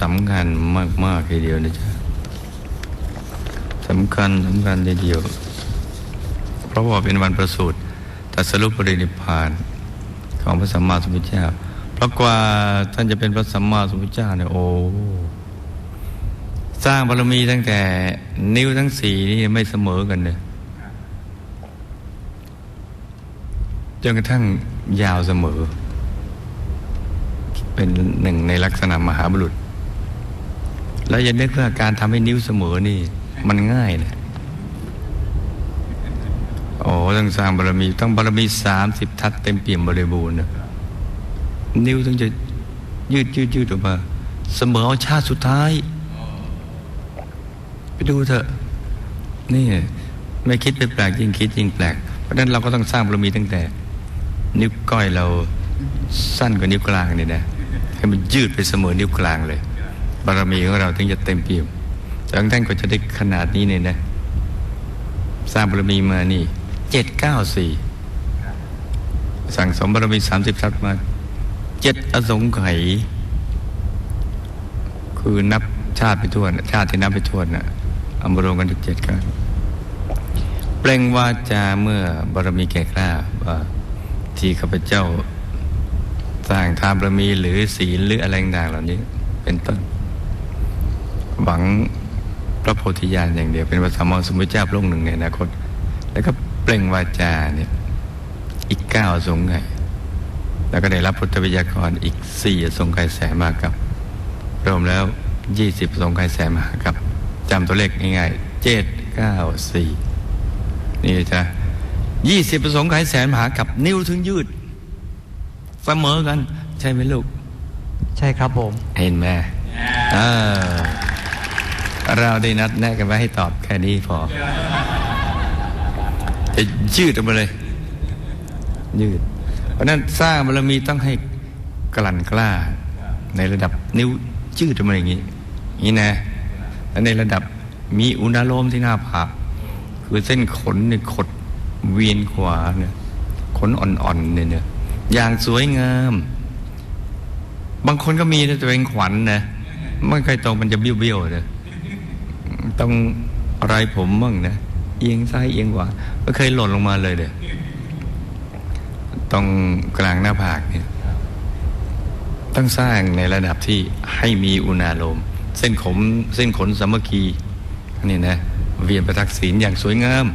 สำคัญมากๆทีเดียวนะจ๊ะสำคัญสำคัญทีเดียว เพราะว่าเป็นวันประสูติตัสรุปปรินิพานของพระสัมมาสัมพุทธเจ้าเพราะกว่าท่านจะเป็นพระสัมมาสัมพุทธเจ้าเนี่ยโอ้สร้างบารมีตั้งแต่นิ้วทั้งสี่นี่ไม่เสมอกันเลยจนกระทั่งยาวเสมอ เป็นหนึ่งในลักษณะมหาบุรุษ แล้วอย่านึกว่าการทำให้นิ้วเสมอนี่ มันง่ายนะโอ้ต้องสร้างบารมีต้องบารมีสามสิบทัศเต็มเปี่ยมบริบูรณ์นะนิ้วต้องจะยืดยืดยืดออกมา เสมอเอาชาติสุดท้าย ไปดูเถอะ นี่ ไม่คิดไปแปลกยิ่งคิดยิ่งแปลก เพราะฉะนั้นเราก็ต้องสร้างบารมีตั้งแต่ นิ้วก้อยเราสั้นกว่านิ้วกลางนี่นะให้มันยืดไปเสมอนิ้วกลางเลย บารมีของเราถึงจะเต็มเปี่ยมจากท่านก็จะได้ขนาดนี้เนี่ยนะสร้างบารมีมานี่เจ็ดเก้าสี่สั่งสมบารมีสามสิบทัศมาเจ็ดอสงไขยคือนับชาติไปทั่วนะชาติที่นับไปทั่วนะอามรวมกันเจ็ดกันเปล่งวาจาเมื่อบารมีแก่กล้าว่าที่ข้าพเจ้าสร้างทานบารมีหรือศีลหรืออะไรต่างเหล่านี้ เป็นต้น หวังพระโพธิญาณอย่างเดียว เป็นพระสัมมาสัมพุทธเจ้าพระองค์หนึ่งในอนาคต แล้วก็เปล่งวาจาเนี่ยอีกเก้าสงไงแล้วก็ได้รับพุทธวิทยากรอีกสี่สงไขยแสนมากับ รวมแล้วยี่สิบสงไขยแสนมากับจำตัวเลขง่ายๆเจ็ดเก้าสี่นี่จ้ะยี่สิบสงไขยแสนมหากับนิ้วถึงยืด เสมอกัน ใช่ไหมลูก ใช่ครับผม เห็นไหมเออ เราได้นัดแนะกันไว้ให้ตอบแค่นี้พอ จะยืดออกมาเลย ยืด เพราะนั้นสร้างบารมีต้องให้กลั่นกล้า ในระดับนิ้วยืดออกมาอย่างนี้นี่นะแล้วในระดับมีอุณาโลมที่หน้าผากคือเส้นขนเนี่ยขดเวียนขวาเนี่ยขนอ่อนๆเนี่ยเนี่ยอย่างสวยงาม บางคนก็มีนะตัวเองขวัญนะไม่เคยตรงมันจะเบี้ยวๆนะ ต้องอะไรผมบ้างนะเอียงซ้ายเอียงขวาไม่เคยหล่นลงมาเลยเด้อตรงกลางหน้าผากเนี่ยต้องสร้างในระดับที่ให้มีอุณาโลม เส้นขมเส้นขนสามัคคีนี่นะเวียนประทักษิณอย่างสวยงาม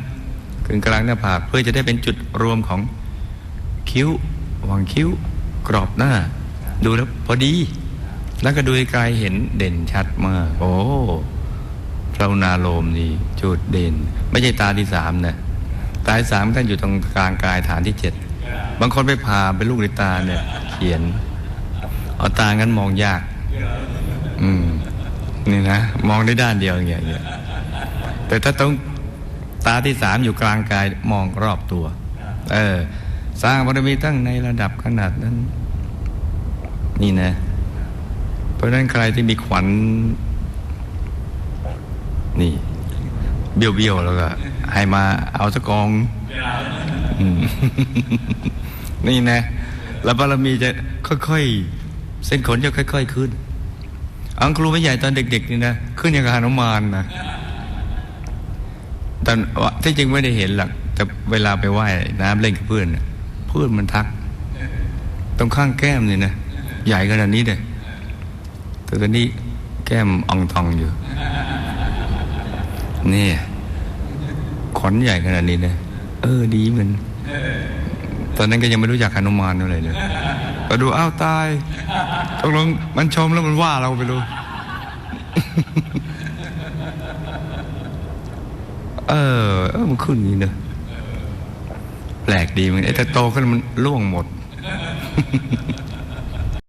กึ่งกลางหน้าผากเพื่อจะได้เป็นจุดรวมของคิ้ววังคิ้ว กรอบหน้า ดูแล้วพอดี แล้วก็ดูไกลเห็นเด่นชัดมาก โอ้ พระอุณาโลมนี่จุดเด่น ไม่ใช่ตาที่สามนะตาที่สามท่านอยู่ตรงกลางกายฐานที่เจ็ดบางคนไปผ่าเป็นลูกในตาเนี่ย เขียน เอาตางั้นมองยาก อืมนี่นะมองได้ด้านเดียวอย่างเงี้ยแต่ถ้าต้องตาที่สามอยู่กลางกายมองรอบตัว เออ สร้างบารมีตั้งในระดับขนาดนั้น นี่นะ เพราะฉะนั้นใครที่มีขวัญ นี่ เบี้ยวๆแล้วก็ ให้มาเอาสกองนี่นะแล้วบารมีจะค่อยๆ เส้นขนจะค่อย ๆ ขึ้น อังครูไม่ใหญ่ตอนเด็ก ๆ นี่นะขึ้นอย่างกับหนุมานนะตอนที่จริงไม่ได้เห็นหรอกแต่เวลาไปว่ายน้ำเล่นกับเพื่อนน่ะเพื่อนมันทัก ตรงข้างแก้มนี่นะใหญ่ขนาดนี้เลยแต่ตอนนี้แก้มอ่องทองอยู่ นี่ขนใหญ่ขนาดนี้นะเออดีเหมือนตอนนั้นก็ยังไม่รู้จักหนุมานอะไรเลยก็ดูอ้าวตายตกลงมันชมแล้วมันว่าเราไปรู้เออเออมันขึ้นนี้เนอะแปลกดีมือนไอ้แต่โตขึ้นมันล่วงหมด